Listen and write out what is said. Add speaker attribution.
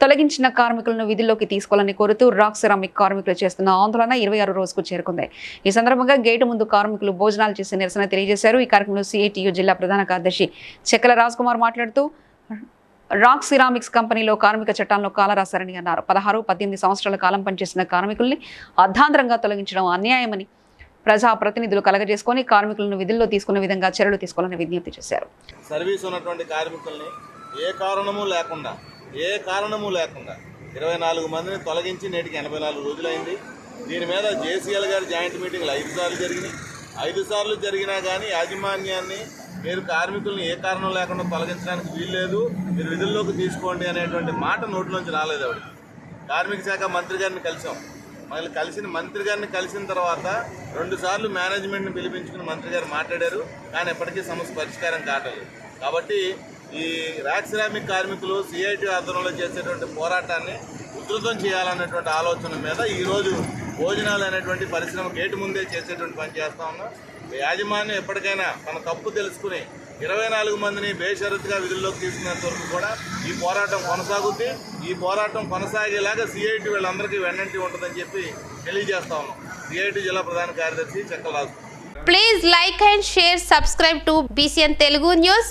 Speaker 1: తొలగించిన కార్మికులను విధుల్లోకి తీసుకోవాలని కోరుతూ రాక్ సెరామిక్ కార్మికులు చేస్తున్న ఆందోళన ఇరవై ఆరు రోజుకు చేరుకుంది. ఈ సందర్భంగా గేటు ముందు కార్మికులు భోజనాలు చేసి నిరసన తెలియజేశారు. ఈ కార్యక్రమంలో సిఐటియు జిల్లా ప్రధాన కార్యదర్శి చెక్కల రాజ్ కుమార్ మాట్లాడుతూ రాక్ సిరామిక్స్ కంపెనీలో కార్మిక చట్టాలను కాలరాశారని అన్నారు. పదహారు పద్దెనిమిది సంవత్సరాల కాలం పనిచేసిన కార్మికుల్ని అర్ధాంతరంగా తొలగించడం అన్యాయమని ప్రజా ప్రతినిధులు కలగజేసుకొని కార్మికులను విధుల్లో తీసుకునే విధంగా చర్యలు తీసుకోవాలని విజ్ఞప్తి చేశారు.
Speaker 2: సర్వీస్ ఉన్నటువంటి కార్మికుల్ని ఏ కారణము లేకుండా ఏ కారణము లేకుండా ఇరవై నాలుగు మందిని తొలగించి నేటికి ఎనభై నాలుగు రోజులైంది. దీని మీద జేసీఎల్ గారి జాయింట్ మీటింగ్లు ఐదు సార్లు జరిగినాయి. ఐదు సార్లు జరిగినా కానీ యాజమాన్యాన్ని మీరు కార్మికుల్ని ఏ కారణం లేకుండా తొలగించడానికి వీల్లేదు. మీరు విధుల్లోకి తీసుకోండి అనేటువంటి మాట నోట్లోంచి రాలేదు ఆవిడ కార్మిక శాఖ మంత్రి గారిని కలిసాం. మళ్ళీ కలిసిన మంత్రి గారిని కలిసిన తర్వాత రెండు సార్లు మేనేజ్మెంట్ని పిలిపించుకుని మంత్రి గారు మాట్లాడారు. కానీ ఎప్పటికీ సమస్య పరిష్కారం కావట్లేదు. కాబట్టి ఈ ర్యాక్ కార్మికులు సిఐటి ఆధ్వర్యంలో చేసేటువంటి పోరాటాన్ని ఉధృతం చేయాలన్నటువంటి ఆలోచన మీద ఈరోజు భోజనాలు అనేటువంటి పరిశ్రమ గేటు ముందే చేసేటువంటి పని చేస్తా ఉన్నాం. యాజమాన్యం ఎప్పటికైనా తన తప్పు తెలుసుకుని ఇరవై నాలుగు మందిని బేషరతుగా విధుల్లోకి తీసుకునేంత వరకు కూడా ఈ పోరాటం కొనసాగుద్ది. ఈ పోరాటం కొనసాగేలాగా సిఐటి వీళ్ళందరికీ వెన్నంటి ఉంటుందని చెప్పి తెలియజేస్తా ఉన్నాం. సిఐటి జిల్లా ప్రధాన కార్యదర్శి Chakkaraju
Speaker 3: please like and share subscribe to BCN Telugu news